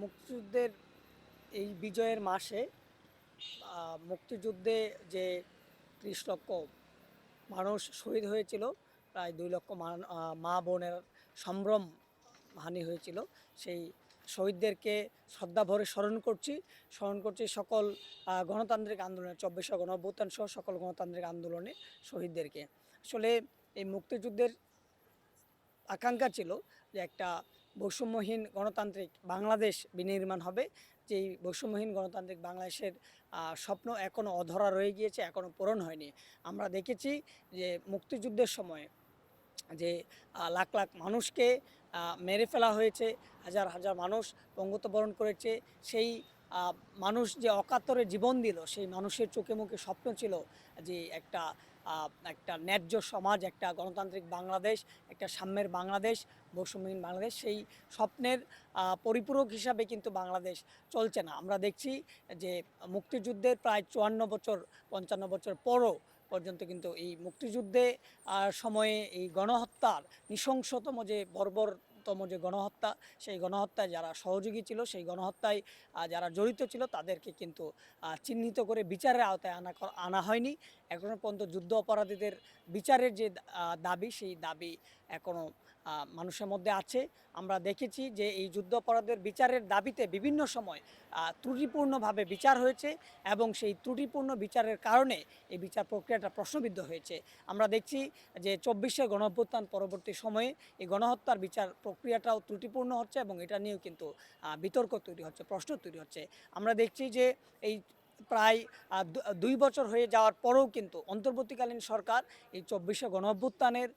মুক্তিযুদ্ধের এই বিজয়ের মাসে মুক্তিযুদ্ধে যে ত্রিশ লক্ষ মানুষ শহীদ হয়েছিল, প্রায় দুই লক্ষ মা বোনের সম্ভ্রম হানি হয়েছিল, সেই শহীদদেরকে শ্রদ্ধা ভরে স্মরণ করছি। স্মরণ করছি সকল গণতান্ত্রিক আন্দোলনে চব্বিশে গণঅভ্যুত্থান সহ সকল গণতান্ত্রিক আন্দোলনে শহীদদেরকে। আসলে এই মুক্তিযুদ্ধের আকাঙ্ক্ষা ছিল যে একটা বৈষম্যহীন গণতান্ত্রিক বাংলাদেশ বিনির্মাণ হবে। যেই বৈষম্যহীন গণতান্ত্রিক বাংলাদেশের স্বপ্ন এখনও অধরা রয়ে গিয়েছে এখনও পূরণ হয়নি। আমরা দেখেছি যে মুক্তিযুদ্ধের সময় যে লাখ লাখ মানুষকে মেরে ফেলা হয়েছে, হাজার হাজার মানুষ পঙ্গত বরণ করেছে। সেই মানুষ যে অকাতরে জীবন দিল, সেই মানুষের চোখে মুখে স্বপ্ন ছিল যে একটা একটা ন্যায্য সমাজ, একটা গণতান্ত্রিক বাংলাদেশ, একটা সাম্যের বাংলাদেশ, বৈষম্যহীন বাংলাদেশ, সেই স্বপ্নের পরিপূরক হিসাবে কিন্তু বাংলাদেশ চলছে না। আমরা দেখছি যে মুক্তিযুদ্ধের প্রায় চুয়ান্ন বছর, পঞ্চান্ন বছর পরও পর্যন্ত কিন্তু এই মুক্তিযুদ্ধে সময়ে এই গণহত্যার নৃশংসতম যে বর্বরতম যে গণহত্যা, সেই গণহত্যায় যারা সহযোগী ছিল, সেই গণহত্যায় যারা জড়িত ছিল, তাদেরকে কিন্তু চিহ্নিত করে বিচারের আওতায় আনা আনা হয়নি। এখনও পর্যন্ত যুদ্ধ অপরাধীদের বিচারের যে দাবি, সেই দাবি এখনও মানুষের মধ্যে আছে। আমরা দেখেছি যে এই যুদ্ধ অপরাধের বিচারের দাবিতে বিভিন্ন সময় ত্রুটিপূর্ণভাবে বিচার হয়েছে এবং সেই ত্রুটিপূর্ণ বিচারের কারণে এই বিচার প্রক্রিয়াটা প্রশ্নবিদ্ধ হয়েছে। আমরা দেখছি যে চব্বিশের গণঅভ্যুত্থান পরবর্তী সময়ে এই গণহত্যার বিচার প্রক্রিয়াটাও ত্রুটিপূর্ণ হচ্ছে এবং এটা নিয়েও কিন্তু বিতর্ক তৈরি হচ্ছে, প্রশ্ন তৈরি হচ্ছে। আমরা দেখছি যে এই প্রায় দুই বছর হয়ে যাওয়ার পরেও কিন্তু অন্তর্বর্তীকালীন সরকার এই চব্বিশে গণ অভ্যুত্থানের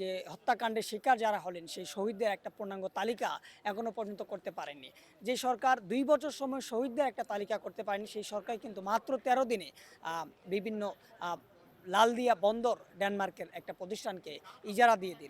যে হত্যাকাণ্ডের শিকার যারা হলেন, সেই শহীদদের একটা পূর্ণাঙ্গ তালিকা এখনও পর্যন্ত করতে পারেনি যে সরকার দুই বছর সময় শহীদদের একটা তালিকা করতে পারেনি, সেই সরকার কিন্তু মাত্র তেরো দিনে বিভিন্ন লালদিয়া বন্দর ডেনমার্কের একটা প্রতিষ্ঠানকে ইজারা দিয়ে দিল।